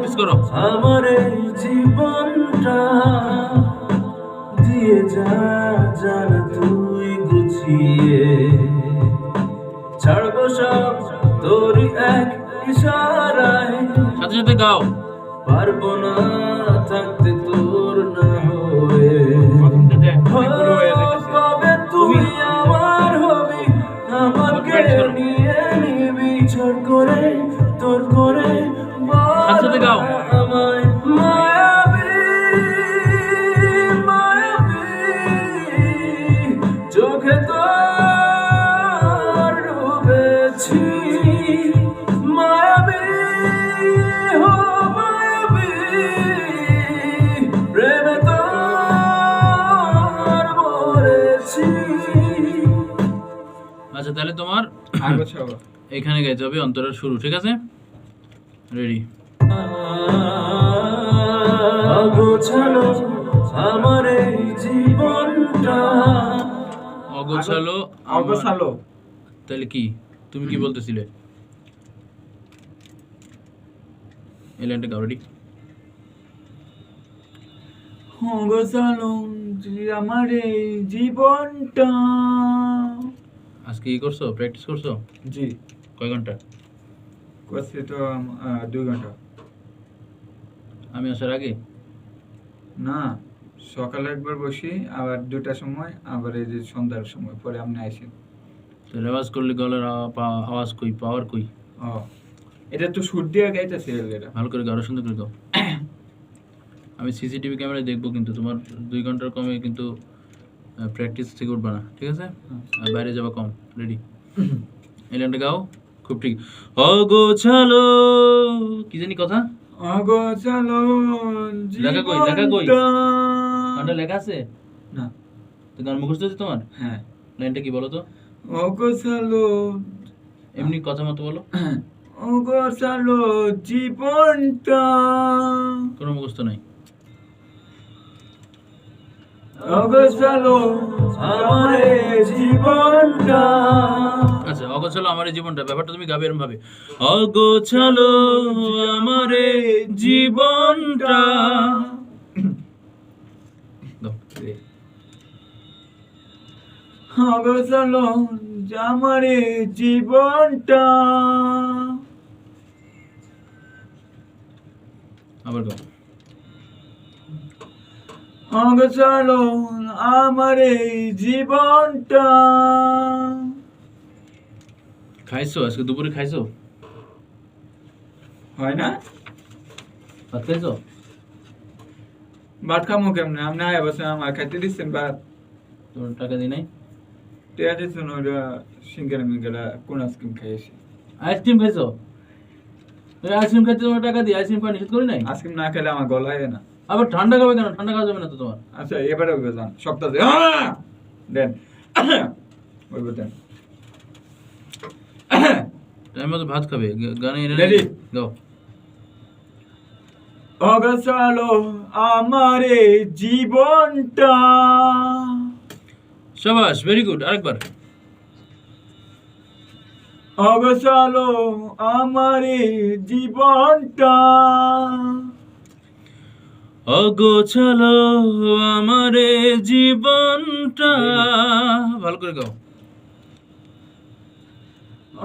Practice করো। আমার এই জীবনটা দিয়ে যা জান তুই গুছিয়ে। ছাড়বো সব তোরই এক ইশারায়। সাথে সাথে গাও। পারব না থাকতে তাহলে তোমার এখানে গাইতে হবে অন্তরের শুরু ঠিক আছে? রেডি অগোছালো আমার এই জীবনটা। অগোছালো অগোছালো তাহলে কি? তুমি কি বলতেছিলে? এই লাইনটা গাও রেডি অগোছালো আমার এই জীবনটা। আজকে কি করছ? প্র্যাকটিস করছ? জি। কয় ঘণ্টা? করছি তো দুই ঘণ্টা। আমি আসার আগে? না সকালে একবার বসি আবার দুটার সময় আবার এই যে সন্ধ্যার সময় পরে আপনি আইসেন তো রেওয়াজ করলে গলার আওয়াজ কই পাওয়ার কই? ও এটা তো সুর দিয়ে গাইতেছে এটা ভালো করে গাও সুন্দর করে গাও। আমি সিসিটিভি ক্যামেরায় দেখব কিন্তু তোমার দুই ঘণ্টার কমে কিন্তু প্র্যাকটিস থেকে উঠবা না ঠিক আছে? আর বাইরে যাবা কম রেডি এই লাইনটা গাও খুব ঠিক। অগোছালো কি জানি কথা? অগোছালো লেখা কই, লেখা কই? গানটা লেখা আছে? না। তো গান মুখস্থ আছে তোমার? হ্যাঁ। লাইনটা কি বলো তো? অগোছালো। এমনি কথা মতো বলো। অগোছালো জীবনটা। কোনো মুখস্থ নাই। অগোছালো আমার জীবনটা। আচ্ছা অগোছালো আমার জীবনটা ব্যাপারটা তুমি গাবে এরম ভাবে অগোছালো আমার জীবনটা। অগোছালো আমার জীবনটা। আবার গাও অগোছালো আমার এই জীবনটা। খাইছো? আজকে দুপুরে খাইছো? হয় না? ভাত খাইছো? ভাত খামো কেমনে? আপনি আয় বসে আমার খাইতে দিচ্ছেন ভাত। তোমার টাকা দিই নাই? টেয়া দিচ্ছেন ওইটা সিঙ্গারা মিঙ্গারা কোন আইসক্রিম খাইয়েছি আইসক্রিম খাইছো? আইসক্রিম খাইতে তোমার টাকা দিই আইসক্রিম খাওয়া নিষেধ করি নাই? আইসক্রিম না খেলে আমার গলায় না। আবার ঠান্ডা খাবে কেন? ঠান্ডা খাওয়া যাবে না তো তোমার? আচ্ছা এবারে ওইবার যান সপ্তাহে দেন। ওইবার দেন। টাইম মতো ভাত খাবে। গানে এনে Ready? গাও অগোছালো আমার জীবনটা। সাবাস ভেরি গুড আরেকবার। অগোছালো আমার জীবনটা। অগোছালো আমার জীবনটা। ভালো করে গাও।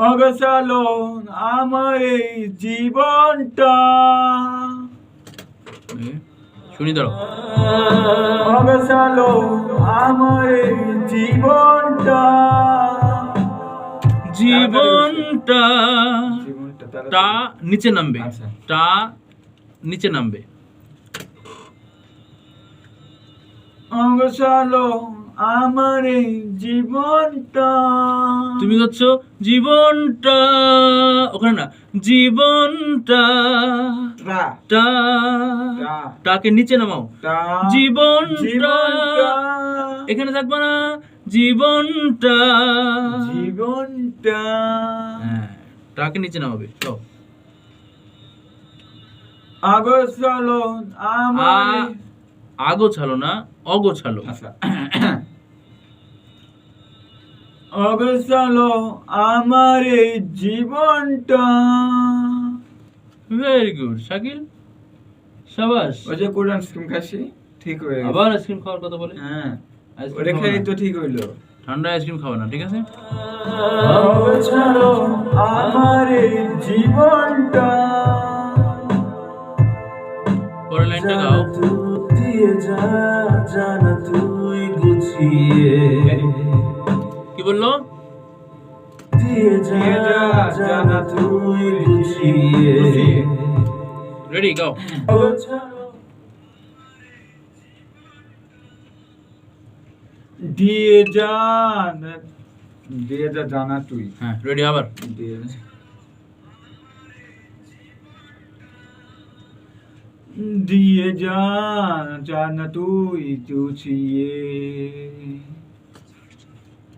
অগোছালো আমার এই জীবনটা শুনি দাঁড়াও। অগোছালো আমার এই জীবনটা জীবনটা জীবনটা টা নিচে নামবে। আচ্ছা। টা নিচে নামবে। অগোছালো আমার এই জীবনটা। তুমি হচ্ছে জীবনটা ওখানে না জীবনটা। টা। টাকে নিচে নামাও। জীবনটা। জীবনটা। এখানে থাকবে না জীবনটা। জীবনটা। হ্যাঁ টাকে নিচে নামাবে চল অগোছালো আমার আগোছালো না অগোছালো? আচ্ছা। অগোছালো আমার এই জীবনটা। Very good Shakil? সাবাস? ওই যে কোরআন আইসক্রিম খাসি ঠিক হয়ে গেছে। আবার আইসক্রিম খাওয়ার কথা বলে? হ্যাঁ। আইসক্রিম ওটা খেয়ে তো ঠিক হইল। ঠান্ডা আইসক্রিম খাব না ঠিক আছে? আমার এই জীবনটা। পরের লাইনটা গাও। যা জানা তুই গুছিয়ে। কি বলল? দিয়ে যা দিয়ে যা, জানা তুই গুছিয়ে। গুছিয়ে। রেডি গাও দিয়ে যা দিয়ে যা জানা তুই। হ্যাঁ। রেডি আবার। দিয়ে দিয়ে যা জানা তুই চুচিয়ে।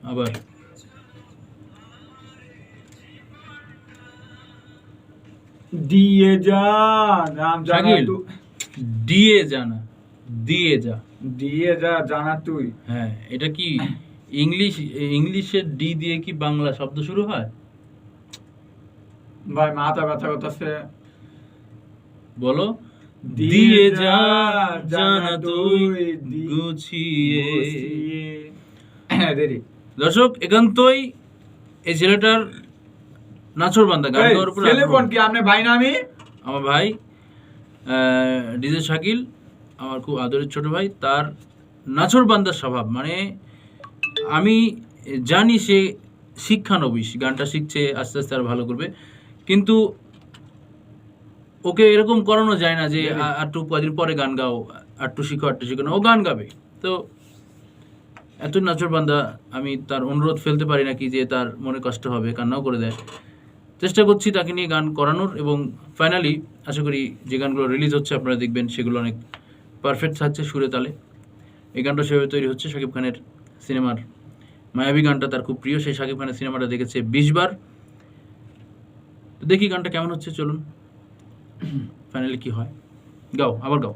আবার। দিয়ে যা রাম জানা। দিয়ে জানা দিয়ে যা। দিয়ে যা জানা তুই। হ্যাঁ এটা কি ইংলিশ ইংলিশের ডি দিয়ে কি বাংলা শব্দ শুরু হয়? ভাই মাথা ব্যথা করতেছে। বলো। দিয়ে যা জানা তুই গুছিয়ে। হ্যাঁ দেরি। দর্শক একান্তই এই ছেলেটার নাচর বান্দা গান গাওয়ার উপর ছেলে। কোন কি? আপনি ভাই না আমি? আমার ভাই ডিজে শাকিল আমার খুব আদরের ছোট ভাই তার নাচর বান্দার স্বভাব। মানে আমি জানি সে শিক্ষানবিশ গানটা শিখছে আস্তে আস্তে আর ভালো করবে। কিন্তু ওকে এরকম করানো যায় না যে আ- আরটু কদিন পরে গান গাও আরটু শিখো আরটু শিখো না। ও গান গাবে। তো এত নাচর বান্দা আমি তার অনুরোধ ফেলতে পারি না কি যে তার মনে কষ্ট হবে কান্নাও করে দেয়। চেষ্টা করছি তাকে নিয়ে গান করানোর এবং ফাইনালি আশা করি যে গানগুলো রিলিজ হচ্ছে আপনারা দেখবেন সেগুলো অনেক পারফেক্ট থাকছে সুরে তালে। এই গানটা সেভাবে তৈরি হচ্ছে শাকিব খানের সিনেমার। মায়াবী গানটা তার খুব প্রিয় সেই শাকিব খানের সিনেমাটা দেখেছে বিশবার দেখি গানটা কেমন হচ্ছে চলুন। ফাইনালি কি হয়? গাও আবার গাও